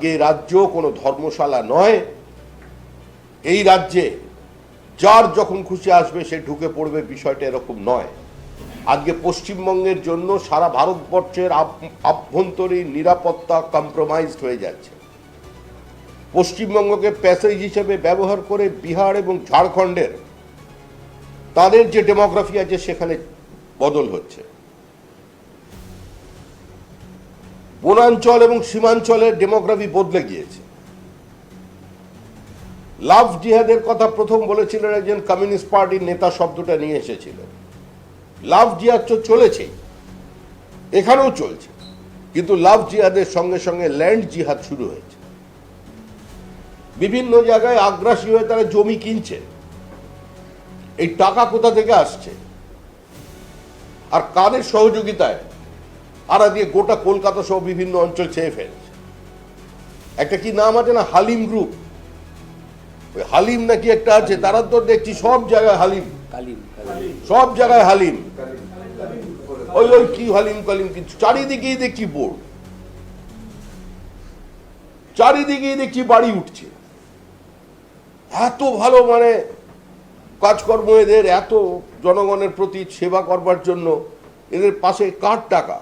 এই রাজ্য কোনো ধর্মশালা নয়, এই রাজ্যে যার যখন খুশি আসবে সে ঢুকে পড়বে বিষয়টা এরকম নয়। আজকে পশ্চিমবঙ্গের জন্য সারা ভারতবর্ষের আভ্যন্তরীণ নিরাপত্তা কম্প্রোমাইজড হয়ে যাচ্ছে। পশ্চিমবঙ্গকে প্যাসেজ হিসেবে ব্যবহার করে বিহার এবং ঝাড়খণ্ডের তাদের যে ডেমোগ্রাফি আছে সেখানে বদল হচ্ছে। বনাঞ্চল এবং সীমাঞ্চলের ডেমোগ্রাফি বদলে গিয়েছে। লাভ জিহাদের কথা প্রথম বলেছিলেন একজন কমিউনিস্ট পার্টির নেতা, শব্দটা নিয়ে এসেছিলেন। লাভ জিহাদ তো চলেছেই, এখানেও চলছে, কিন্তু লাভ জিহাদের সঙ্গে সঙ্গে ল্যান্ড জিহাদ শুরু হয়েছে। বিভিন্ন জায়গায় আগ্রাসী হয়ে তারা জমি কিনছে, এই টাকা কোথা থেকে আসছে? আর কাদের সহযোগিতায় আর দিয়ে গোটা কলকাতা সহ বিভিন্ন অঞ্চল ছেয়ে ফেলছে। একটা কি নাম আছে না? হালিম গ্রুপ। ওই হালিম নাকি একটা আছে তারা তো দেখছি সব জায়গায় হালিম। সব জায়গায় হালিম। ওই ওই কি হালিম কালিম কিন্তু চারিদিকেই দেখছি বোর্ড। চারিদিকেই দেখছি বাড়ি উঠছে। এত ভালো মানে কাজকর্ম এদের এত জনগণের প্রতি সেবা করবার জন্য এদের পাশে কার টাকা?